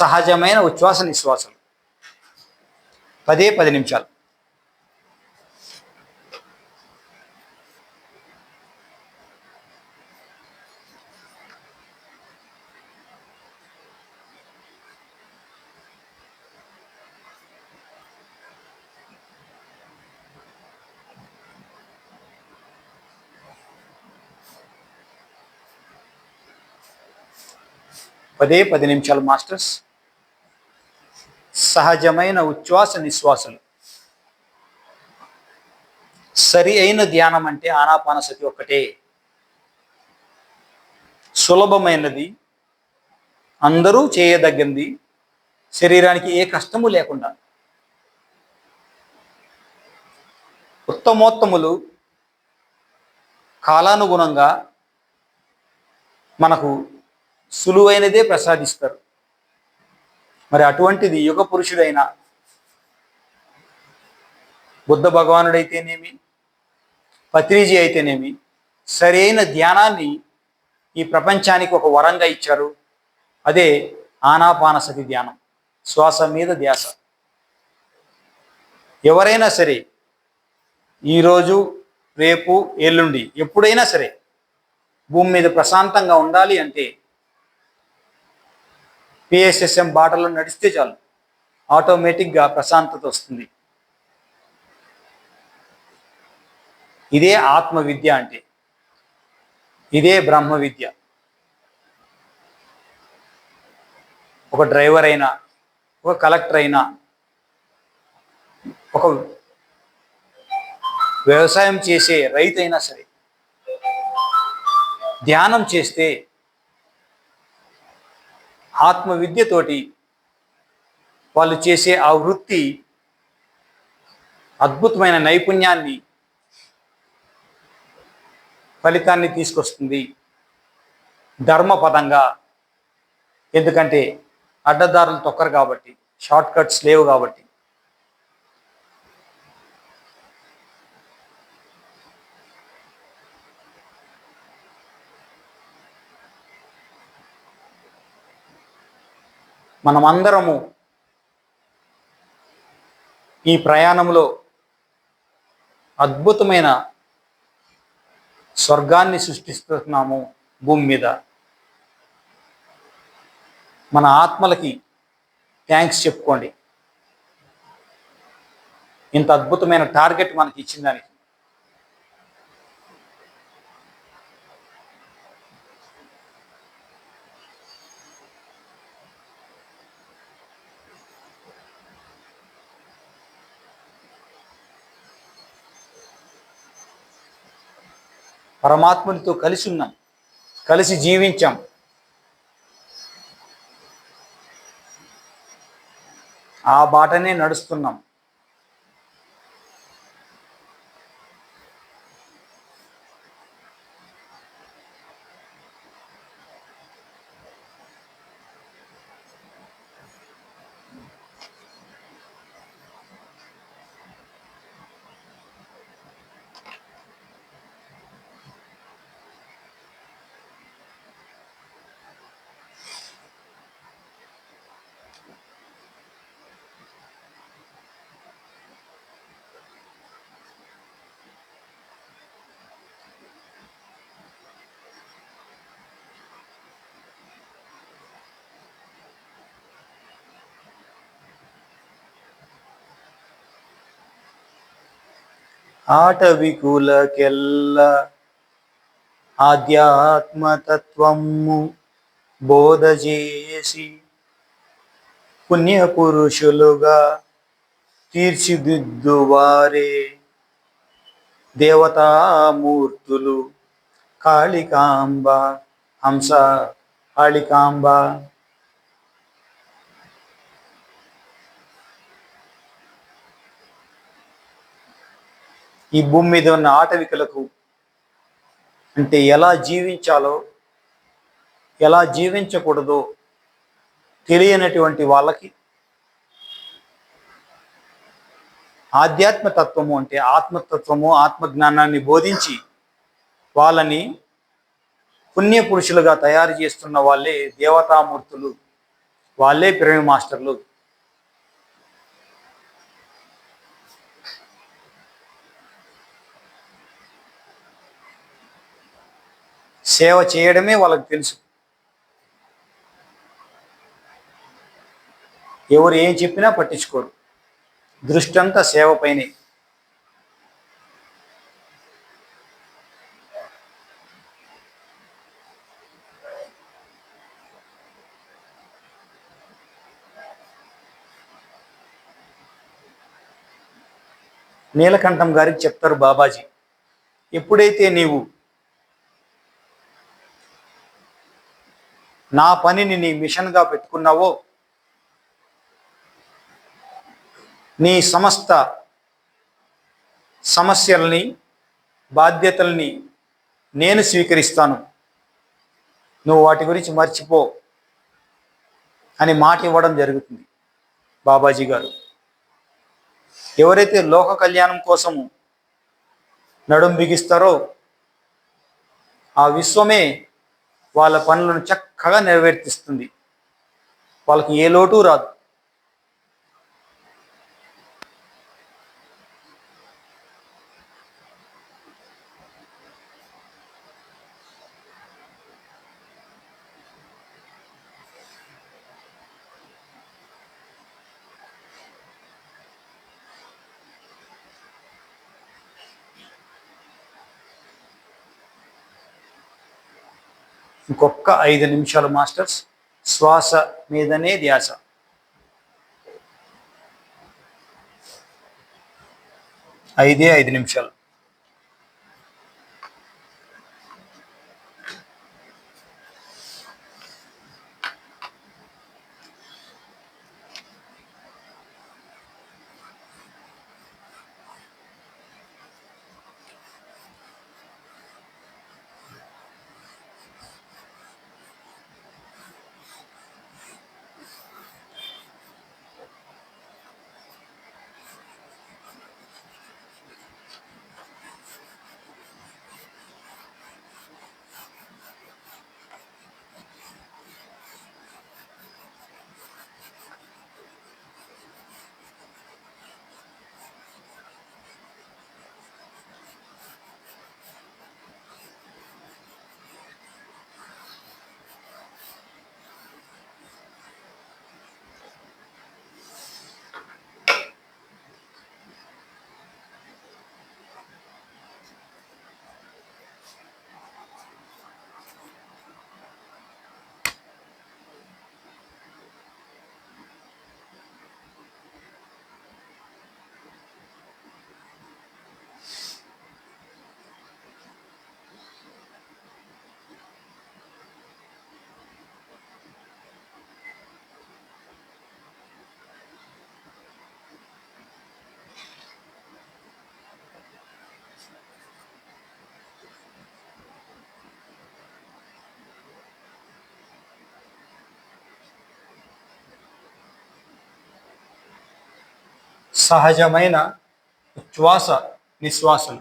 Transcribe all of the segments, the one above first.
సహజమైన ఉచ్ఛ్వాస నిశ్వాసం పదే పది నిమిషాలు. పదే పది నిమిషాలు మాస్టర్స్. సహజమైన ఉచ్ఛ్వాస నిశ్వాసలు. సరి అయిన ధ్యానం అంటే ఆనాపానసతి ఒక్కటే. సులభమైనది. అందరూ చేయదగ్గింది. శరీరానికి ఏ కష్టము లేకుండా. ఉత్తమోత్తములు కాలానుగుణంగా మనకు సులువైనదే ప్రసాదిస్తారు. మరి అటువంటిది యుగ పురుషుడైన బుద్ధ భగవానుడైతేనేమి పత్రిజీ అయితేనేమి సరైన ధ్యానాన్ని ఈ ప్రపంచానికి ఒక వరంగా ఇచ్చారు. అదే ఆనాపానసతి ధ్యానం శ్వాస మీద ధ్యాస. ఎవరైనా సరే ఈరోజు రేపు ఎల్లుండి ఎప్పుడైనా సరే భూమి మీద ప్రశాంతంగా ఉండాలి అంటే పిఎస్ఎస్ఎం బాటలో నడిస్తే చాలు. ఆటోమేటిక్గా ప్రశాంతత వస్తుంది. ఇదే ఆత్మ విద్య అంటే. ఇదే బ్రహ్మ విద్య ఒక డ్రైవర్ అయినా ఒక కలెక్టర్ అయినా ఒక వ్యవసాయం చేసే రైతు అయినా సరే ధ్యానం చేస్తే ఆత్మ విద్యతోటి వాళ్ళు చేసే ఆ వృత్తి అద్భుతమైన నైపుణ్యాన్ని ఫలితాన్ని తీసుకొస్తుంది ధర్మపదంగా. ఎందుకంటే అడ్డదారులు తొక్కరు కాబట్టి షార్ట్ కట్స్ లేవు కాబట్టి. మనమందరము ఈ ప్రయాణంలో అద్భుతమైన స్వర్గాన్ని సృష్టిస్తున్నాము భూమి మీద. మన ఆత్మలకి థ్యాంక్స్ చెప్పుకోండి. ఇంత అద్భుతమైన టార్గెట్ మనకి ఇచ్చిన దానికి పరమాత్మునితో కలిసి ఉన్నాం కలిసి జీవించాం. ఆ బాటనే నడుస్తున్నాం. ఆటవికులకెల్ల ఆధ్యాత్మతత్వము బోధ చేసి పుణ్యపురుషులుగా తీర్చిదిద్దువారే. దేవతామూర్తులు కాళికాంబ హంస కాళికాంబ ఈ భూమి మీద ఉన్న ఆటవికలకు అంటే ఎలా జీవించాలో ఎలా జీవించకూడదో తెలియనటువంటి వాళ్ళకి ఆధ్యాత్మతత్వము అంటే ఆత్మతత్వము ఆత్మజ్ఞానాన్ని బోధించి వాళ్ళని పుణ్యపురుషులుగా తయారు చేస్తున్న వాళ్ళే దేవతామూర్తులు వాళ్ళే ప్రేమ మాస్టర్లు. సేవ చేయడమే వాళ్ళకి తెలుసు. ఎవరు ఏం చెప్పినా పట్టించుకోరు. దృష్టి అంతా సేవ పైనే. నీలకంఠం గారికి చెప్తారు బాబాజీ ఎప్పుడైతే నీవు నా పనిని నీ మిషన్గా పెట్టుకున్నావో నీ సమస్త సమస్యల్ని బాధ్యతల్ని నేను స్వీకరిస్తాను. నువ్వు వాటి గురించి మర్చిపో అని మాట ఇవ్వడం జరుగుతుంది బాబాజీ గారు. ఎవరైతే లోక కళ్యాణం కోసము నడుం బిగిస్తారో ఆ విశ్వమే వాళ్ళ పనులను చక్కగా నెరవేర్తిస్తుంది. వాళ్ళకి ఏ లోటు రాదు. ఇంకొక ఐదు నిమిషాలు మాస్టర్స్ శ్వాస మీదనే ధ్యాస. ఐదే ఐదు నిమిషాలు. సహజమైన ఉచ్ఛ్వాస నిశ్వాసలు.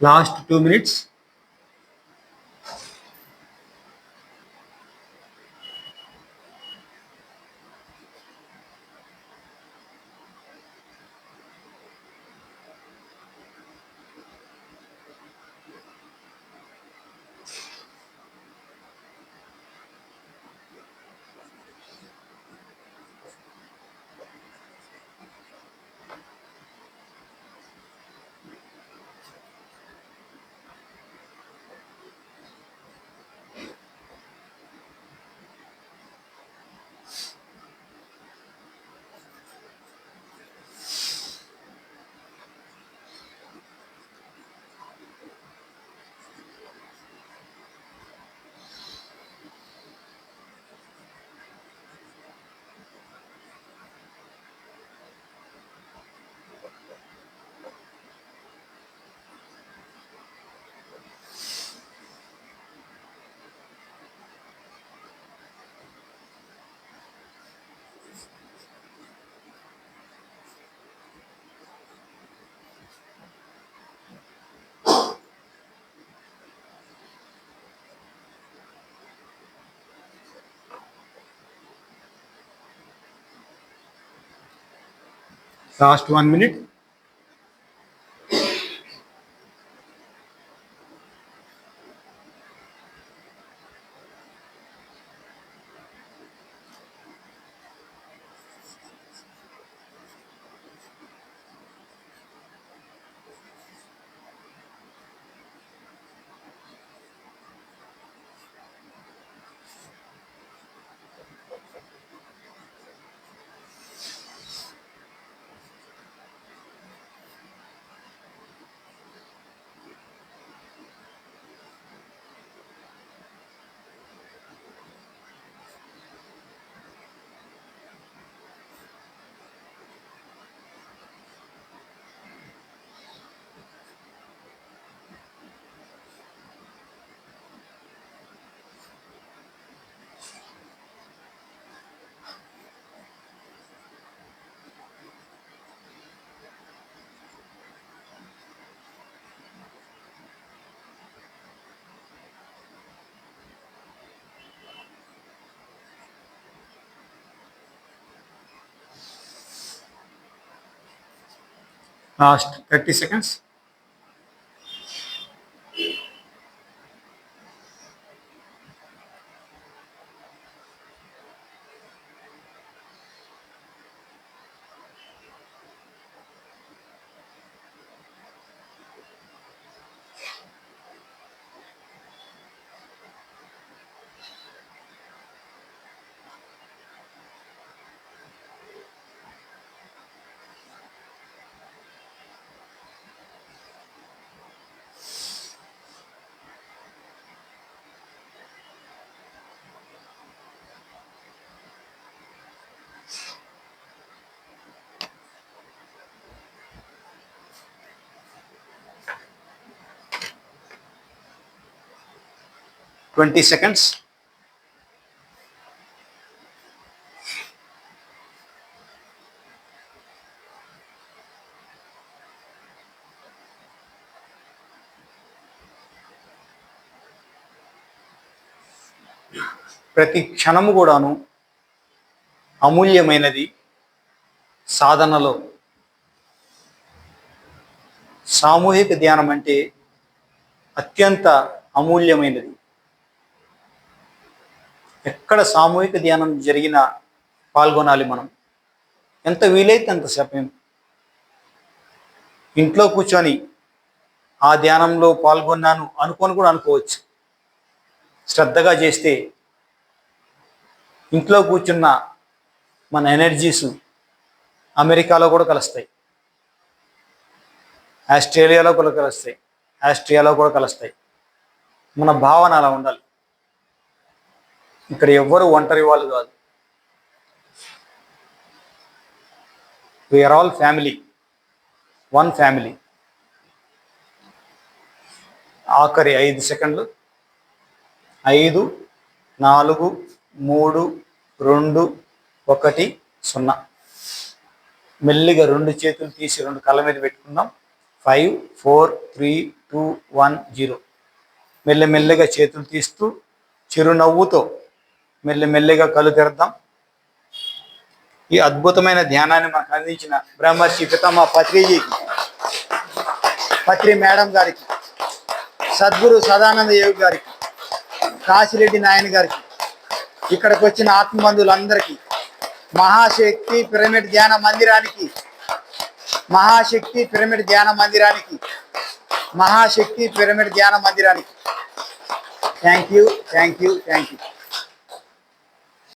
last two minutes. last one minute. last 30 seconds. Twenty seconds. ప్రతి క్షణము కూడాను అమూల్యమైనది సాధనలో. సామూహిక ధ్యానం అంటే అత్యంత అమూల్యమైనది. ఎక్కడ సామూహిక ధ్యానం జరిగినా పాల్గొనాలి మనం. ఎంత వీలైతే అంత సమయం. ఇంట్లో కూర్చొని ఆ ధ్యానంలో పాల్గొన్నాను అనుకొని కూడా అనుకోవచ్చు. శ్రద్ధగా చేస్తే ఇంట్లో కూర్చున్న మన ఎనర్జీస్ అమెరికాలో కూడా కలుస్తాయి. ఆస్ట్రేలియాలో కూడా కలుస్తాయి. ఆస్ట్రియాలో కూడా కలుస్తాయి. మన భావన అలా ఉండాలి. ఇక్కడ ఎవ్వరు ఒంటరి వాళ్ళు కాదు. We are all family one family ఆఖరి ఐదు సెకండ్లు. ఐదు నాలుగు మూడు రెండు ఒకటి సున్నా. మెల్లిగా రెండు చేతులు తీసి రెండు కళ్ళ మీద పెట్టుకుందాం. Five four three two one zero మెల్లమెల్లగా చేతులు తీస్తూ చిరునవ్వుతో మెల్లి మెల్లిగా కళ్ళు తెరద్దాం. ఈ అద్భుతమైన ధ్యానాన్ని మనకు అందించిన బ్రహ్మర్షి పితమ్మ పత్రిజీకి పత్రి మేడం గారికి సద్గురు సదానంద యోగి గారికి కాశిరెడ్డి నాయన గారికి ఇక్కడికి వచ్చిన ఆత్మబంధువులందరికీ మహాశక్తి పిరమిడ్ ధ్యాన మందిరానికి మహాశక్తి పిరమిడ్ ధ్యాన మందిరానికి మహాశక్తి పిరమిడ్ ధ్యాన మందిరానికి. Thank you thank you thank you